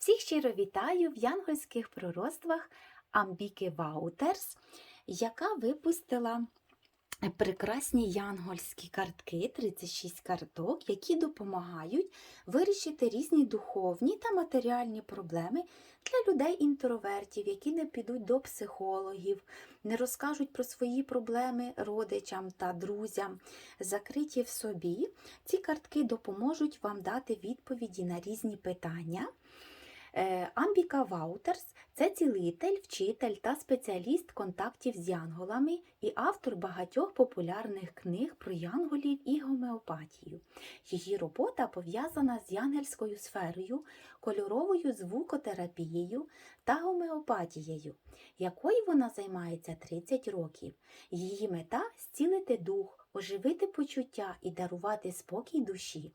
Всіх щиро вітаю в янгольських пророцтвах Амбіки Ваутерс, яка випустила прекрасні янгольські картки, 36 карток, які допомагають вирішити різні духовні та матеріальні проблеми для людей-інтровертів, які не підуть до психологів, не розкажуть про свої проблеми родичам та друзям, закриті в собі. Ці картки допоможуть вам дати відповіді на різні питання. Е, Амбіка Ваутерс це цілитель, вчитель та спеціаліст контактів з янголами і автор багатьох популярних книг про янголів і гомеопатію. Її робота пов'язана з янгельською сферою, кольоровою звукотерапією та гомеопатією, якою вона займається 30 років. Її мета зцілити дух, оживити почуття і дарувати спокій душі,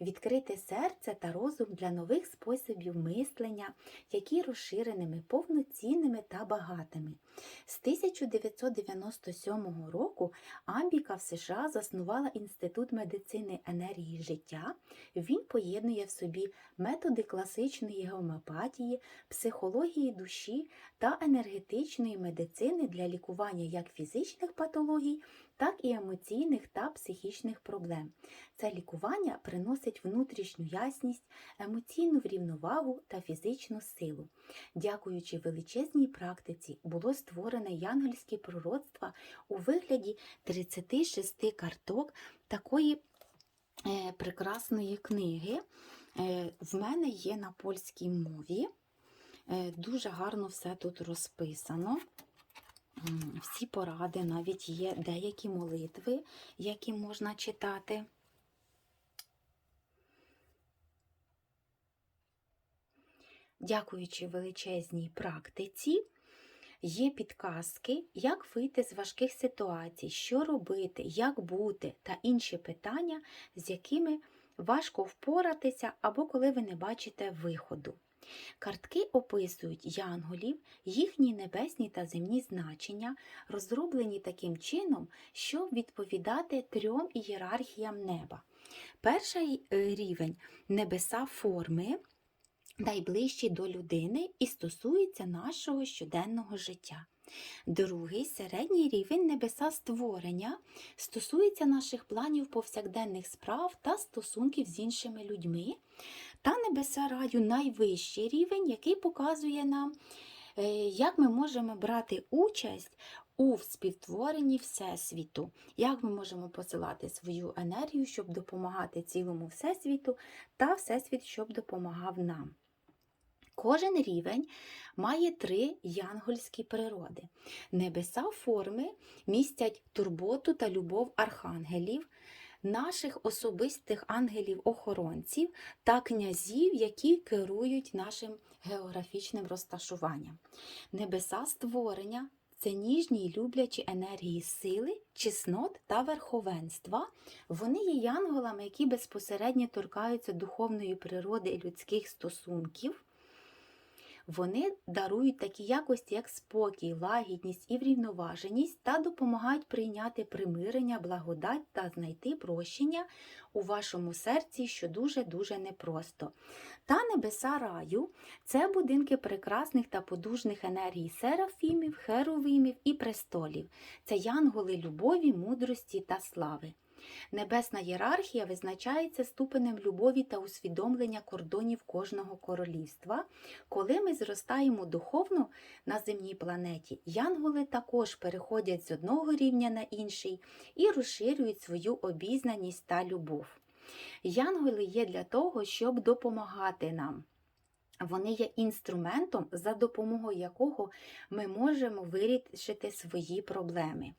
відкрити серце та розум для нових способів мислення, які розширеними, повноцінними та багатими. З 1997 року Амбіка в США заснувала Інститут медицини енергії життя. Він поєднує в собі методи класичної гомеопатії, психології душі та енергетичної медицини для лікування як фізичних патологій, так і емоційних та психічних проблем. Це лікування приносить внутрішню ясність, емоційну врівновагу та фізичну силу. Дякуючи величезній практиці, було створене янгельське пророцтво у вигляді 36 карток такої е, прекрасної книги. Е, в мене є на польській мові. Е, Дуже гарно все тут розписано. Всі поради, навіть є деякі молитви, які можна читати. Дякуючи величезній практиці, є підказки, як вийти з важких ситуацій, що робити, як бути та інші питання, з якими важко впоратися або коли ви не бачите виходу. Картки описують янголів, їхні небесні та земні значення, розроблені таким чином, щоб відповідати трьом ієрархіям неба. Перший е, рівень небеса форми, найближчі до людини і стосується нашого щоденного життя. Другий середній рівень небеса створення стосується наших планів повсякденних справ та стосунків з іншими людьми. Та небеса раю найвищий рівень, який показує нам, е, як ми можемо брати участь у співтворенні Всесвіту, як ми можемо посилати свою енергію, щоб допомагати цілому Всесвіту, та Всесвіт, щоб допомагав нам. Кожен рівень має три янгольські природи. Небеса форми містять турботу та любов архангелів, наших особистих ангелів-охоронців та князів, які керують нашим географічним розташуванням. Небеса створення це ніжні й люблячі енергії сили, чеснот та верховенства. Вони є янголами, які безпосередньо торкаються духовної природи і людських стосунків. Вони дарують такі якості, як спокій, лагідність і врівноваженість та допомагають прийняти примирення, благодать та знайти прощення у вашому серці, що дуже-дуже непросто. Та небеса раю це будинки прекрасних та подужних енергій серафімів, херовимів і престолів. Це янголи любові, мудрості та слави. Небесна ієрархія визначається ступенем любові та усвідомлення кордонів кожного королівства. Коли ми зростаємо духовно на земній планеті, янголи також переходять з одного рівня на інший і розширюють свою обізнаність та любов. Янголи є для того, щоб допомагати нам. Вони є інструментом, за допомогою якого ми можемо вирішити свої проблеми.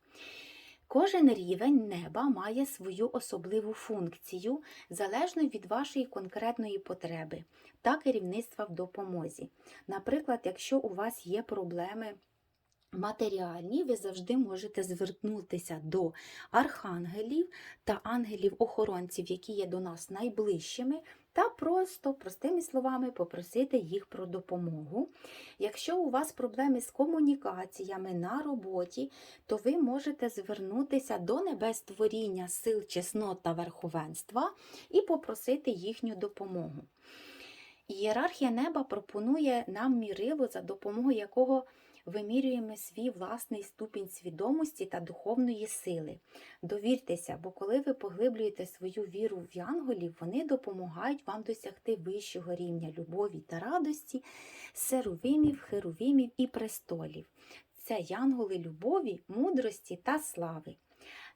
Кожен рівень неба має свою особливу функцію, залежно від вашої конкретної потреби та керівництва в допомозі. Наприклад, якщо у вас є проблеми матеріальні, ви завжди можете звернутися до архангелів та ангелів-охоронців, які є до нас найближчими, та просто, простими словами, попросити їх про допомогу. Якщо у вас проблеми з комунікаціями на роботі, то ви можете звернутися до небес творіння сил чеснот та верховенства і попросити їхню допомогу. Ієрархія неба пропонує нам мірило, за допомогою якого вимірюємо свій власний ступінь свідомості та духовної сили. Довіртеся, бо коли ви поглиблюєте свою віру в янголів, вони допомагають вам досягти вищого рівня любові та радості, серувимів, херувимів і престолів. Це янголи любові, мудрості та слави.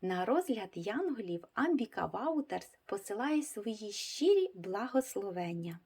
На розгляд янголів Амбіка Ваутерс посилає свої щирі благословення.